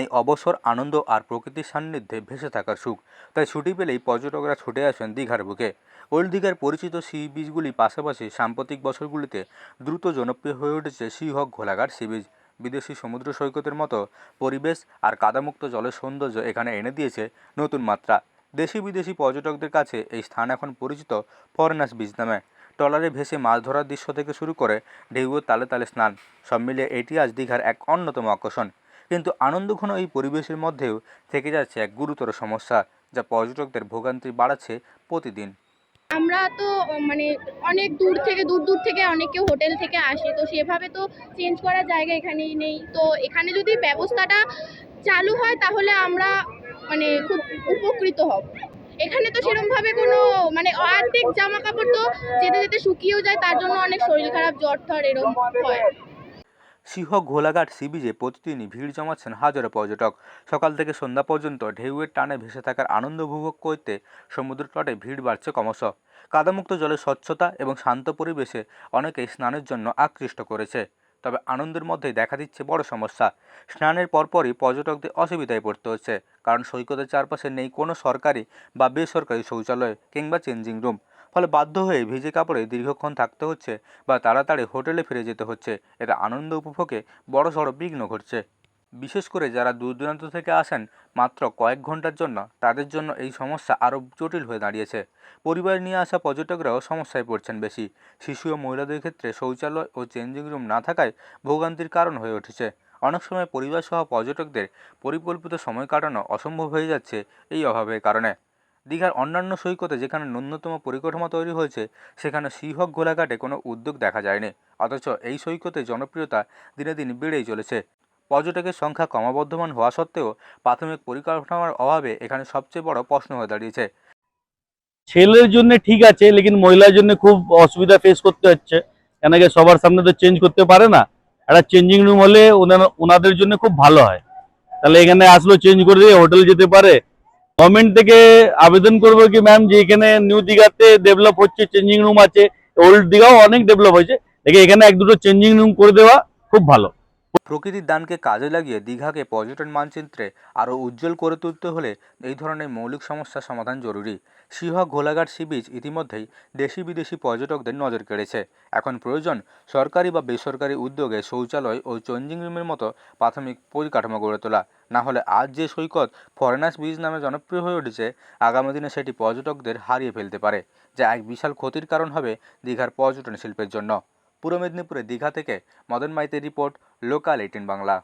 এই অবসর আনন্দ আর প্রকৃতির সান্নিধ্যে ভেসে থাকার সুখ। তাই ছুটি পেলেই পর্যটকরা ছুটে আসেন দীঘার বুকে। ওল্ড দীঘার পরিচিত সি বিচগুলি পাশাপাশি সাম্প্রতিক বছরগুলিতে দ্রুত জনপ্রিয় হয়ে উঠেছে সিহক ঘোলাঘাট সি বিচ। বিদেশি সমুদ্র সৈকতের মতো পরিবেশ আর কাদামুক্ত জলের সৌন্দর্য এখানে এনে দিয়েছে নতুন মাত্রা। দেশি বিদেশি পর্যটকদের কাছে এই স্থান এখন পরিচিত ফরেনার্স বিচ নামে। ট্রলারে ভেসে মাছ ধরার দৃশ্য থেকে শুরু করে ঢেউয়ের তালে তালে স্নান, সব মিলিয়ে এটি আজ দীঘার এক অন্যতম আকর্ষণ। কিন্তু আনন্দঘন এই পরিবেশের মধ্যেও থেকে যাচ্ছে এক গুরুতর সমস্যা, যা পর্যটকদের ভোগান্তি বাড়াচ্ছে প্রতিদিন। আমরা তো মানে অনেক দূর থেকে, দূর দূর থেকে অনেকে হোটেল থেকে আসে, তো সেভাবে তো চেঞ্জ করার জায়গা এখানেই নেই। তো এখানে যদি ব্যবস্থাটা চালু হয়, তাহলে আমরা মানে খুব উপকৃত হব। এখানে তো সেরকমভাবে কোনো মানে অর্ধেক জামা কাপড় তো যেতে যেতে শুকিয়েও যায়, তার জন্য অনেক শরীর খারাপ, জ্বর, ঠর এরকম হয়। সিহক ঘোলাঘাট সি বিচে প্রতিদিনই ভিড় জমাচ্ছেন হাজারো পর্যটক। সকাল থেকে সন্ধ্যা পর্যন্ত ঢেউয়ের টানে ভেসে থাকার আনন্দ উপভোগ করতে সমুদ্র তটে ভিড় বাড়ছে ক্রমশ। কাদামুক্ত জলের স্বচ্ছতা এবং শান্ত পরিবেশে অনেকেই স্নানের জন্য আকৃষ্ট করেছে। তবে আনন্দের মধ্যেই দেখা দিচ্ছে বড় সমস্যা। স্নানের পরপরই পর্যটকদের অসুবিধায় পড়তে হচ্ছে, কারণ সৈকতের চারপাশে নেই কোনো সরকারি বা বেসরকারি শৌচালয় কিংবা চেঞ্জিং রুম ফলে বাধ্য হয়ে ভিজে কাপড়ে দীর্ঘক্ষণ থাকতে হচ্ছে বা তাড়াতাড়ি হোটেলে ফিরে যেতে হচ্ছে। এতে আনন্দ উপভোগে বড় সড় বিঘ্ন ঘটছে। বিশেষ করে যারা দূর দূরান্ত থেকে আসেন, মাত্র কয়েক ঘণ্টার জন্য তাদের জন্য এই সমস্যা আরও জটিল হয়ে দাঁড়িয়েছে। পরিবার নিয়ে আসা পর্যটকরাও সমস্যায় পড়ছেন বেশি। শিশু ও মহিলাদের ক্ষেত্রে শৌচালয় ও চেঞ্জিং রুম না থাকায় ভোগান্তির কারণ হয়ে উঠেছে। অনেক সময় পরিবার সহ পর্যটকদের পরিকল্পিত সময় কাটানো অসম্ভব হয়ে যাচ্ছে এই অভাবের কারণে। দীঘার অন্যান্য সৈকতে যেখানে ন্যূনতম পরিকাঠামো তৈরি হয়েছে, সেখানে সিহক গোলাঘাটে কোনো উদ্যোগ দেখা যায়নি। অথচ এই সৈকতে জনপ্রিয়তা দিনে দিন বেড়েই চলেছে। পর্যটকের সংখ্যা ক্রমবর্ধমান হওয়া সত্ত্বেও প্রাথমিক পরিকল্পনার অভাবে এখানে সবচেয়ে বড় প্রশ্ন হয়ে দাঁড়িয়েছে। ছেলের জন্য ঠিক আছে, লেকিন মহিলার জন্য খুব অসুবিধা ফেস করতে হচ্ছে। কেন কি সবার সামনে তো চেঞ্জ করতে পারে না। একটা চেঞ্জিং রুম হলে ওনাদের জন্য খুব ভালো হয়। তাহলে এখানে আসলো চেঞ্জ করে দিয়ে হোটেল যেতে পারে। গভর্নমেন্ট থেকে আবেদন করব কি ম্যাম যে এখানে নিউ দীঘাতে ডেভেলপ হচ্ছে চেঞ্জিং রুম আছে ওল্ড দীঘাও অনেক ডেভেলপ হয়েছে। দেখে এখানে এক দুটো চেঞ্জিং রুম করে দেওয়া খুব ভালো। প্রকৃতির দানকে কাজে লাগিয়ে দীঘাকে পর্যটন মানচিত্রে আরও উজ্জ্বল করে তুলতে হলে এই ধরনের মৌলিক সমস্যার সমাধান জরুরি। সিহক ঘোলাঘাট সি বিচ ইতিমধ্যেই দেশি বিদেশি পর্যটকদের নজর কেড়েছে। এখন প্রয়োজন সরকারি বা বেসরকারি উদ্যোগে শৌচালয় ও চেঞ্জিং রুমের মতো প্রাথমিক পরিকাঠামো গড়ে তোলা। না হলে আজ যে সৈকত ফরেনার্স বিচ নামে জনপ্রিয় হয়ে উঠেছে, আগামী দিনে সেটি পর্যটকদের হারিয়ে ফেলতে পারে, যা এক বিশাল ক্ষতির কারণ হবে দীঘার পর্যটন শিল্পের জন্য। পূর্ব মেদিনীপুরে দীঘা থেকে মদন মাইতের রিপোর্ট লোকাল এইটিন বাংলা।